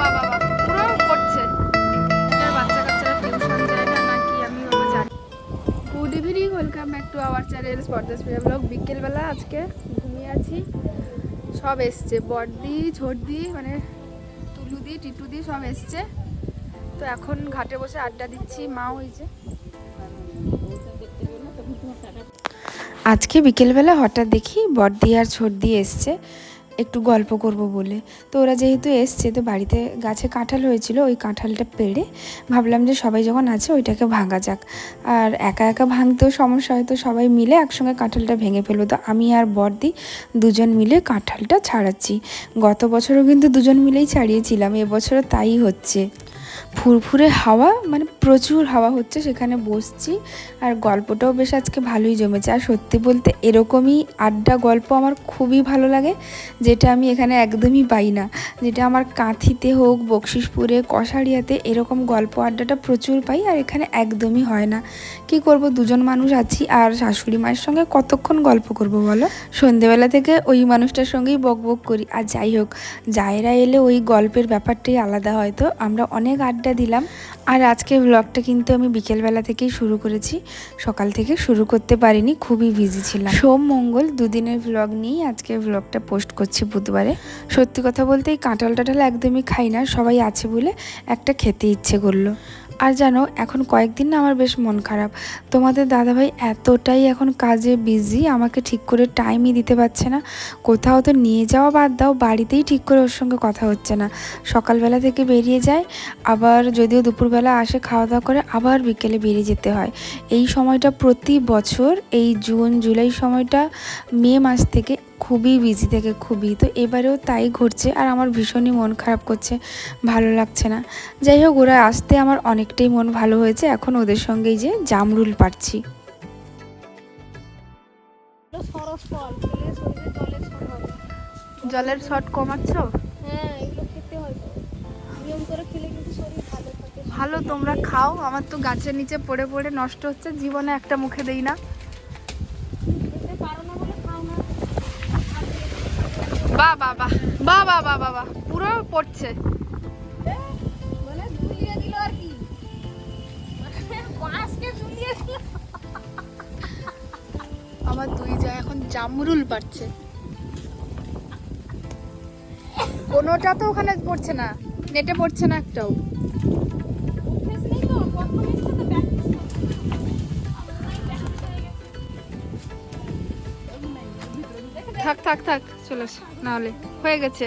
বাবা বাবা পুরো করছে। বাচ্চা কাচ্চারা টিউশন যায় না নাকি? আমি বাবা জানি। Good evening welcome back to our channel স্পর্দাস Priya blog বিকেলবেলা আজকে ঘুমিয়ে আছি। সব এসছে। বড়দি ছোটদি মানে তুলুদি টিটুদি সব এসছে। তো এখন ঘাটে বসে আড্ডা দিচ্ছি। মা হয়েছে আজকে বিকেলবেলা হঠাৎ দেখি বড়দি আর ছোটদি এসছে। একটু গল্প করব বলে। তো ওরা যেহেতু এসছে, তো বাড়িতে গাছে কাঁঠাল হয়েছিল, ওই কাঁঠালটা পেড়ে ভাবলাম যে সবাই যখন আছে ওইটাকে ভাঙা যাক। আর একা একা ভাঙতেও সমস্যা হয়তো সবাই মিলে একসঙ্গে কাঁঠালটা ভেঙে ফেলব। তো আমি আর বর্দি দুজন মিলে কাঁঠালটা ছাড়াচ্ছি। গত বছরও কিন্তু দুজন মিলেই ছাড়িয়েছিলাম, এবছরও তাই হচ্ছে। ফুরফুরে হাওয়া মানে প্রচুর হাওয়া হচ্ছে সেখানে বসছি। আর গল্পটাও বেশ আজকে ভালোই জমেছে। আর সত্যি বলতে এরকমই আড্ডা গল্প আমার খুবই ভালো লাগে, যেটা আমি এখানে একদমই পাই না। যেটা আমার কাঁথিতে হোক বকশিসপুরে কষারিয়াতে এরকম গল্প আড্ডাটা প্রচুর পাই আর এখানে একদমই হয় না। কি করব? দুজন মানুষ আছি আর শাশুড়ি মায়ের সঙ্গে কতক্ষণ গল্প করব বলো? সন্ধেবেলা থেকে ওই মানুষটার সঙ্গেই বক বক করি। আর যাই হোক জায়রা এলে ওই গল্পের ব্যাপারটাই আলাদা হয়তো আমরা অনেক আড্ডা দিলাম। আর আজকে ব্লগটা কিন্তু আমি বিকেলবেলা থেকেই শুরু করেছি। সকাল থেকে শুরু করতে পারিনি, খুবই বিজি ছিলাম। সোম, মঙ্গল দুদিনের ব্লগ নিয়েই আজকে ব্লগটা পোস্ট করছি বুধবারে। সত্যি কথা বলতে এই কাঁঠাল টাঠাল একদমই খাই না, সবাই আছে বলে একটা খেতে ইচ্ছে করল। আর জানো, এখন কয়েকদিন না আমার বেশ মন খারাপ। তোমাদের দাদাভাই এতটাই এখন কাজে বিজি আমাকে ঠিক করে টাইমই দিতে পারছে না। কোথাও তো নিয়ে যাওয়া বাদ দাও, বাড়িতেই ঠিক করে ওর সঙ্গে কথা হচ্ছে না। সকালবেলা থেকে বেরিয়ে যায়, আবার যদিও দুপুরবেলা আসে খাওয়া দাওয়া করে, আবার বিকেলে বেরিয়ে যেতে হয়। এই সময়টা প্রতি বছর, এই জুন, জুলাই সময়টা মে মাস থেকে খুবই বিজি থেকে, খুবই। তো এবারেও তাই ঘটছে আর আমার ভীষণই মন খারাপ করছে, ভালো লাগছে না। যাই হোক, ওরা আসতে আমার অনেকটাই মন ভালো হয়েছে এখন ওদের সঙ্গেই যে জামরুল পাচ্ছি জলের শর্ট কমাচ্ছ? ভালো তোমরা খাও। আমার তো গাছের নিচে পড়ে পড়ে নষ্ট হচ্ছে জীবনে একটা মুখে দেই না। বা বা বা বা বা বা বা পুরো পড়ছে। জামরুল পাচ্ছে কোনোটা তো ওখানে পড়ছে না, নেটে পড়ছে না একটাও। থাক থাক থাক, চলে আস নাহলে হয়ে গেছে।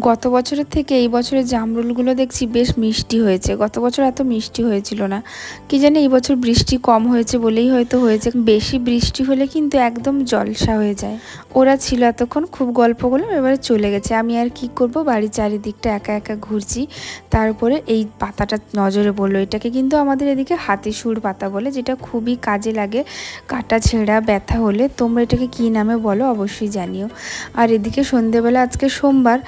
গত বছরের থেকে এই বছরের জামরুলগুলো দেখছি বেশ মিষ্টি হয়েছে। গত বছর এত মিষ্টি হয়েছিল না। কি জানি এই বছর বৃষ্টি কম হয়েছে বলেই হয়তো হয়েছে। বেশি বৃষ্টি হলে কিন্তু একদম জলসা হয়ে যায়। ওরা ছিল এতক্ষণ খুব গল্প এবারে চলে গেছে। আমি আর কি করব? বাড়ির চারিদিকটা একা একা ঘুরছি। তারপরে এই পাতাটা নজরে পড়ল। এটাকে কিন্তু আমাদের এদিকে হাতি হাতিসুর পাতা বলে, যেটা খুবই কাজে লাগে। কাটা, ছেঁড়া, ব্যথা হলে তোমরা এটাকে কী নামে বলো? অবশ্যই জানিও। আর এদিকে সন্ধেবেলা, আজকে সোমবার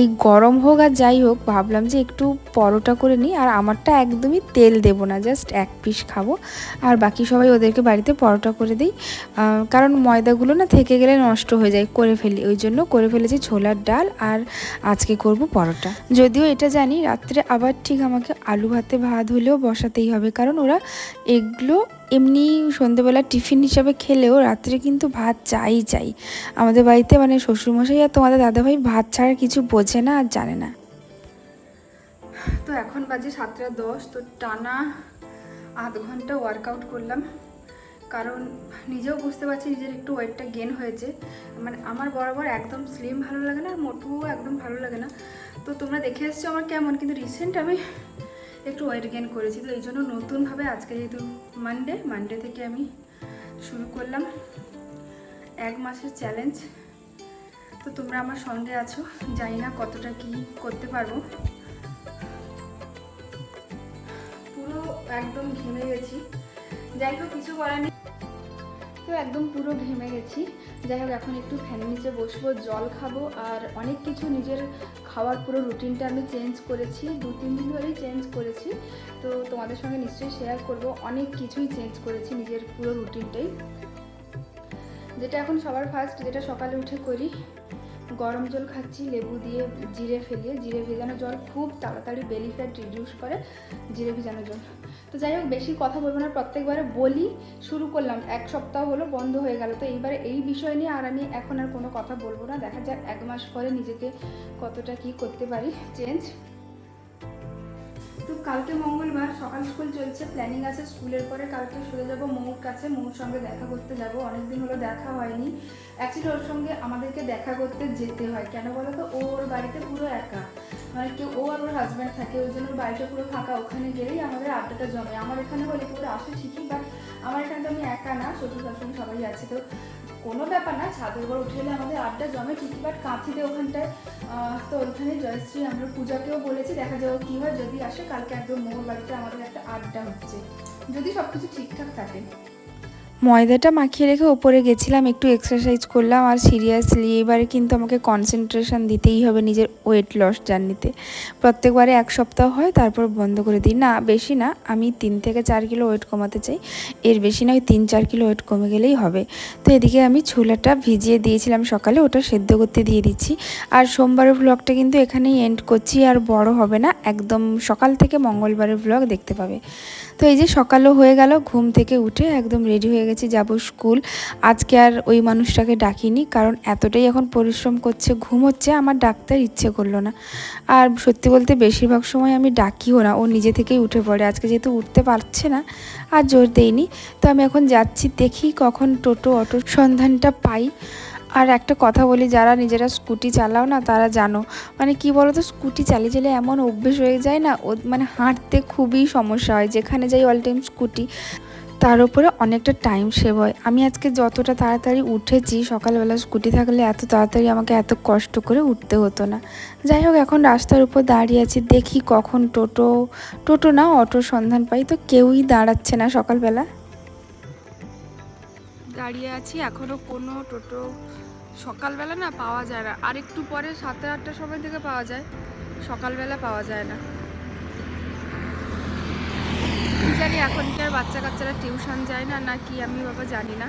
এই গরম হোক আর যাই হোক, ভাবলাম যে একটু পরোটা করে নিই আর আমারটা একদমই তেল দেব না জাস্ট এক পিস খাব। আর বাকি সবাই ওদেরকে বাড়িতে পরোটা করে দিই। কারণ ময়দাগুলো না থেকে গেলে নষ্ট হয়ে যায়, করে ফেলি। ওই জন্য করে ফেলেছি ছোলার ডাল আর আজকে করব পরোটা। যদিও এটা জানি, রাত্রে আবার ঠিক আমাকে আলু ভাতে ভাত হলেও বসাতেই হবে, কারণ ওরা এগুলো এমনি সন্ধেবেলা টিফিন হিসাবে খেলেও রাত্রে কিন্তু ভাত চাই চাই। আমাদের বাড়িতে মানে শ্বশুরমশাই আর তোমাদের দাদাভাই ভাত ছাড়া কিছু বোঝে না আর জানে না। তো এখন বাজে সাতটা দশ, তো টানা আধ ঘণ্টা ওয়ার্কআউট করলাম। কারণ নিজেও বুঝতে পারছি নিজের একটু ওয়েটটা গেন হয়েছে। মানে আমার বরাবর একদম স্লিম ভালো লাগে না আর মোটুও একদম ভালো লাগে না। তো তোমরা দেখে এসছো আমার কেমন, কিন্তু রিসেন্ট আমি ওয়েট গেন করেছি, তো এই জন্য নতুনভাবে আজকে যেহেতু মানডে মানডে থেকে আমি শুরু করলাম এক মাসের চ্যালেঞ্জ তো তোমরা আমার সঙ্গে আছো, জানি না কতটা কি করতে পারব। পুরো একদম ঘেমে গেছি। যাই হোক, কিছু করার নেই। তো একদম পুরো ঘেমে গেছি। যাই হোক, এখন একটু ফ্যানের নিচে বসবো, জল খাব, আর অনেক কিছু নিজের খাওয়ার পুরো রুটিনটা আমি চেঞ্জ করেছি, দু, তিন দিন ধরেই চেঞ্জ করেছি। তো তোমাদের সঙ্গে নিশ্চয়ই শেয়ার করব, অনেক কিছুই চেঞ্জ করেছি নিজের পুরো রুটিনটাই। যেটা এখন সবার ফার্স্ট যেটা সকালে উঠে করি, গরম জল খাচ্ছি, লেবু দিয়ে জিরে ফেলিয়ে, জিরে ভেজানো জল খুব তাড়াতাড়ি বেলি ফ্যাট রিডিউস করে, জিরে ভেজানো জল। তো যাই হোক, বেশি কথা বলব না, প্রত্যেকবারে বলি, শুরু করলাম। এক সপ্তাহ হলো বন্ধ হয়ে গেল, তো এইবারে এই বিষয় নিয়ে আর আমি এখন আর কোনো কথা বলব না। দেখা যাক, এক মাস পরে নিজেকে কতটা কি করতে পারি চেঞ্জ তো কালকে মঙ্গলবার সকাল স্কুল চলছে প্ল্যানিং আছে, স্কুলের পরে কালকে সোজা যাব মৌর কাছে, মৌর সঙ্গে দেখা করতে যাব, অনেকদিন হলো দেখা হয়নি। অ্যাকচুয়ালি ওর সঙ্গে আমাদেরকে দেখা করতে যেতে হয়, কেন বলো তো ও ওর বাড়িতে পুরো একা। মানে কেউ, ও আর ওর হাজব্যান্ড থাকে, ওই জন্য বাড়িটা পুরো ফাঁকা, ওখানে গেলেই আমাদের আড্ডাটা জমে। আমার এখানে হলে পুরো আসে ঠিকই বাট আমার এখানে তো আমি একা না, শ্বশুর শাশুড়ি সবাই আছে, তো কোনো ব্যাপার না, ছাদের উপর উঠে এলে আমাদের আড্ডা জমে ঠিকই বাট কাঁথিতে ওখানটায় তো ওইখানে জয়শ্রী, আমরা পূজাকেও বলেছি, দেখা যাবে কী হয়, যদি আসে, কালকে একদম মোর বাড়িতে আমাদের একটা আড্ডা হচ্ছে। যদি সব কিছু ঠিকঠাক থাকে। ময়দাটা মাখিয়ে রেখে ওপরে গেছিলাম, একটু এক্সারসাইজ করলাম আর সিরিয়াসলি এবারে কিন্তু আমাকে কনসেন্ট্রেশন দিতেই হবে নিজের ওয়েট লস জার্নিতে প্রত্যেকবারে এক সপ্তাহ হয়, তারপর বন্ধ করে দিই। না, বেশি না, আমি তিন থেকে চার কিলো ওয়েট কমাতে চাই। এর বেশি না ওই তিন চার কিলো ওয়েট কমে গেলেই হবে। তো এদিকে আমি ছোলাটা ভিজিয়ে দিয়েছিলাম সকালে, ওটা সেদ্ধ করতে দিয়ে দিচ্ছি। আর সোমবারের ব্লগটা কিন্তু এখানেই এন্ড করছি, আর বড় হবে না, একদম সকাল থেকে মঙ্গলবারের ব্লগ দেখতে পাবে। তো এই যে সকালও হয়ে গেল, ঘুম থেকে উঠে একদম রেডি হয়ে গেছি। যাব স্কুল। আজকে আর ওই মানুষটাকে ডাকিনি, কারণ এতটাই এখন পরিশ্রম করছে, ঘুম হচ্ছে, আমার ডাক্তার ইচ্ছে করল না। আর সত্যি বলতে বেশিরভাগ সময় আমি ডাকিও না, ও নিজে থেকেই উঠে পড়ে। আজকে যেহেতু উঠতে পারছে না, আর জোর দেইনি, তো আমি এখন যাচ্ছি, দেখি কখন টোটো অটোর সন্ধানটা পাই। আর একটা কথা বলি, যারা নিজেরা স্কুটি চালাও না, তারা জানো মানে কি বলো তো স্কুটি চালিয়ে চালিয়ে এমন অভ্যেস হয়ে যায় না, ও মানে হাঁটতে খুবই সমস্যা হয়, যেখানে যাই অল টাইম স্কুটি। তার উপরে অনেকটা টাইম সেভ হয়। আমি আজকে যতটা তাড়াতাড়ি উঠেছি, সকালবেলা স্কুটি থাকলে এত তাড়াতাড়ি আমাকে এত কষ্ট করে উঠতে হতো না। যাই হোক, এখন রাস্তার উপর দাঁড়িয়ে আছি, দেখি কখন টোটো টোটো না, অটোর সন্ধান পাই। তো কেউই দাঁড়াচ্ছে না সকালবেলা। দাঁড়িয়ে আছি এখনও কোনো টোটো সকালবেলা না পাওয়া যায় না। আর একটু পরে সাতটা, আটটার সময় থেকে পাওয়া যায়। সকালবেলা পাওয়া যায় না। কি জানি এখনকার বাচ্চা কাচ্চারা টিউশন যায় না না কি আমি বাবা জানি না।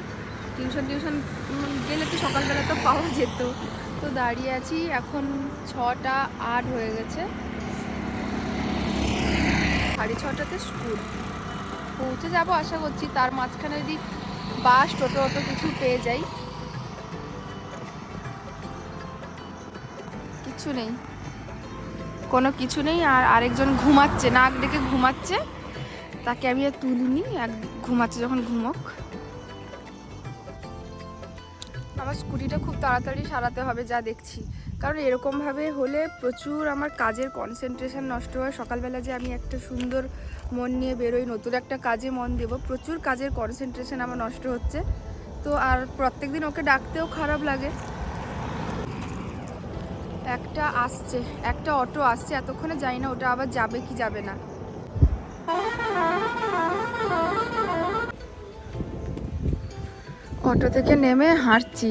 টিউশন টিউশন গেলে তো সকালবেলা তো পাওয়া যেত। তো দাঁড়িয়ে আছি, এখন ছটা আট হয়ে গেছে। সাড়ে ছটাতে স্কুল। পৌঁছে যাব আশা করছি, তার মাঝখানে যদি বাস, টোটো অটো কিছু পেয়ে যাই। কিছু নেই। কোনো কিছু নেই, আর আরেকজন ঘুমাচ্ছে, নাক ডেকে ঘুমাচ্ছে। তাকে আমি আর তুলিনি এক ঘুমাচ্ছে যখন ঘুমোক। আমার স্কুটিটা খুব তাড়াতাড়ি সারাতে হবে, যা দেখছি। কারণ এরকমভাবে হলে প্রচুর আমার কাজের কনসেন্ট্রেশন নষ্ট হয়। সকালবেলা যে আমি একটা সুন্দর মন নিয়ে বেরোই, নতুন একটা কাজে মন দেব, প্রচুর কাজের কনসেন্ট্রেশন আমার নষ্ট হচ্ছে। তো আর প্রত্যেক দিন ওকে ডাকতেও খারাপ লাগে। একটা আসছে, একটা অটো আসছে, এতক্ষণে যাই না ওটা আবার যাবে কি যাবে না। অটো থেকে নেমে হাঁটছি।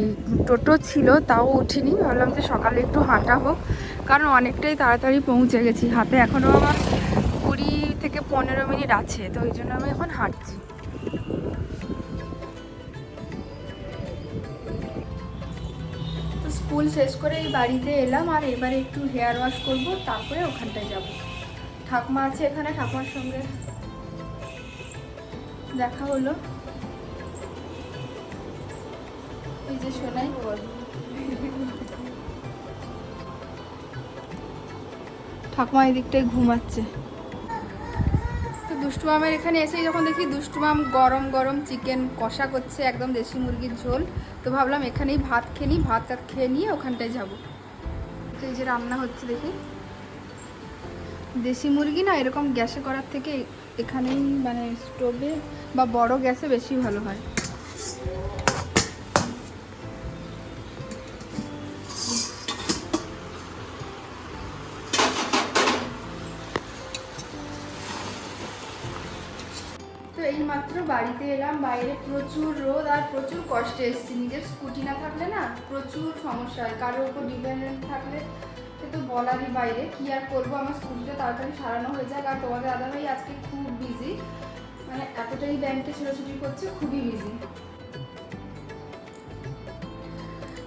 টোটো ছিল, তাও উঠিনি। ভাবলাম যে সকালে একটু হাঁটা হোক, কারণ অনেকটাই তাড়াতাড়ি পৌঁছে গেছি। হাতে এখনও আমার কুড়ি থেকে পনেরো মিনিট আছে, তো ওই জন্য আমি এখন হাঁটছি। স্কুল শেষ করে এই বাড়িতে এলাম, আর এবারে একটু হেয়ার ওয়াশ করব, তারপরে ওখানটায় যাব। ঠাকুমা আছে এখানে, ঠাকুমার সঙ্গে দেখা হলো। এই যে শোনাই ঠাকুমা এদিকটায় ঘুমাচ্ছে। তো দুষ্টু মামের এখানে এসেই যখন দেখি দুষ্টুমাম গরম গরম চিকেন কষা করছে, একদম দেশি মুরগির ঝোল, তো ভাবলাম এখানেই ভাত খেয়ে নিই, ভাত খেয়ে নিয়ে ওখানটায় যাব। তো এই যে রান্না হচ্ছে দেখি। দেশি মুরগি না এরকম গ্যাসে করার থেকে এখানেই মানে স্টোভে বা বড় গ্যাসে বেশি ভালো হয়। তো এই মাত্র বাড়িতে এলাম, বাইরে প্রচুর রোদ আর প্রচুর কষ্টে এসেছি। নিজের স্কুটি না থাকলে না প্রচুর সমস্যা হয়। কারোর উপর ডিপেন্ডেন্ট থাকলে তো বলারই বাইরে। কি আর করব? আমার স্কুলটা তাড়াতাড়ি সারানো হয়ে যাক। আর তোমাদের দাদাভাই আজকে খুব বিজি মানে এতটাই ব্যাংকে ছোটাছুটি করছে, খুবই বিজি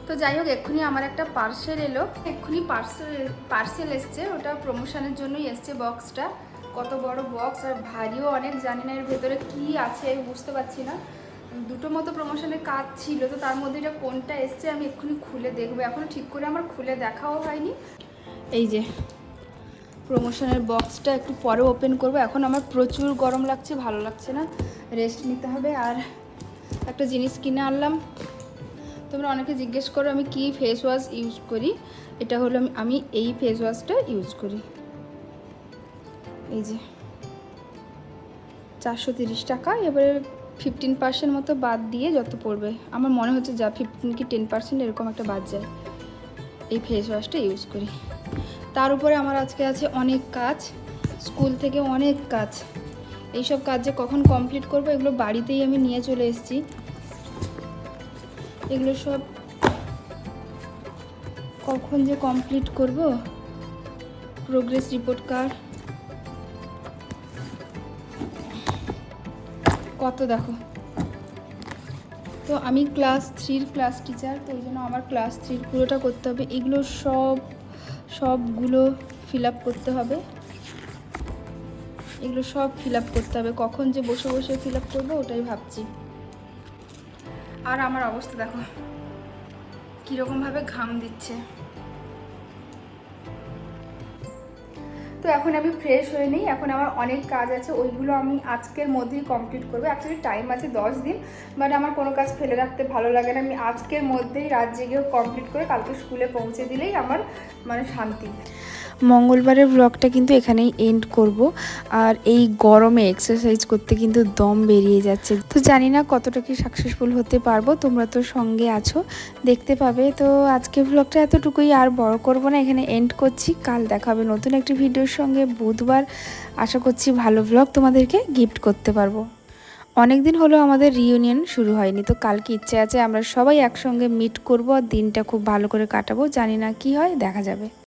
তো যাই হোক, এক্ষুনি আমার একটা পার্সেল এলো। এক্ষুনি পার্সেল পার্সেল এসছে। ওটা প্রমোশনের জন্যই এসছে বক্সটা কত বড় বক্স আর ভারীও অনেক, জানি না এর ভেতরে কী আছে, আমি বুঝতে পারছি না। দুটো মতো প্রমোশনের কাজ ছিল, তো তার মধ্যে এটা কোনটা এসছে আমি এক্ষুনি খুলে দেখব। এখনও ঠিক করে আমার খুলে দেখাও হয়নি। এই যে প্রমোশনের বক্সটা একটু পরে ওপেন করব। এখন আমার প্রচুর গরম লাগছে, ভালো লাগছে না। রেস্ট নিতে হবে আর একটা জিনিস কিনে আনলাম। তোমরা অনেকে জিজ্ঞেস করো, আমি কি ফেস ওয়াশ ইউজ করি? এটা হলো আমি- এই ফেস ওয়াশটা ইউজ করি। এই যে, চারশো তিরিশ টাকা। এবারে ফিফটিন পার্সেন্ট মতো বাদ দিয়ে যত পড়বে, আমার মনে হচ্ছে যা ফিফটিন কি টেন পার্সেন্ট এরকম একটা বাদ যায়, এই ফেস ওয়াশটা ইউজ করি। তার উপরে আমার আজকে আছে অনেক কাজ, স্কুল থেকে অনেক কাজ। এইসব কাজ যে কখন কমপ্লিট করব এগুলো বাড়িতেই আমি নিয়ে চলে এসেছি। এগুলো সব কখন যে কমপ্লিট করব? প্রোগ্রেস রিপোর্ট কার্ড কত দেখো। তো আমি ক্লাস থ্রির ক্লাস টিচার তো ওই জন্য আমার ক্লাস থ্রির পুরোটা করতে হবে। এগুলো সব সবগুলো ফিল করতে হবে। এগুলো সব ফিল করতে হবে। কখন যে বসে বসে ফিল আপ করব, ওটাই ভাবছি। আর আমার অবস্থা দেখো, কীরকমভাবে ঘাম দিচ্ছে। তো এখন আমি ফ্রেশ হয়ে নিই, এখন আমার অনেক কাজ আছে, ওইগুলো আমি আজকের মধ্যেই কমপ্লিট করব। অ্যাকচুয়ালি টাইম আছে দশ দিন বাট আমার কোনো কাজ ফেলে রাখতে ভালো লাগে না। আমি আজকের মধ্যেই রাত জেগেও কমপ্লিট করে কালকে স্কুলে পৌঁছে দিলেই আমার মানে শান্তি। মঙ্গলবারের ব্লগটা কিন্তু এখানেই এন্ড করব। আর এই গরমে এক্সারসাইজ করতে কিন্তু দম বেরিয়ে যাচ্ছে। তো জানি না কতটা কি সাকসেসফুল হতে পারব, তোমরা তো সঙ্গে আছো, দেখতে পাবে। তো আজকের ব্লগটা এতটুকুই, আর বড় করব না, এখানে এন্ড করছি। কাল দেখা হবে নতুন একটি ভিডিওর সঙ্গে। বুধবার আশা করছি ভালো ব্লগ তোমাদেরকে গিফট করতে পারব। অনেক দিন হলো আমাদের রিইউনিয়ন শুরু হয়নি, তো কালকে ইচ্ছে আছে আমরা সবাই একসঙ্গে মিট করব আর দিনটা খুব ভালো করে কাটাবো। জানি না কি হয়, দেখা যাবে।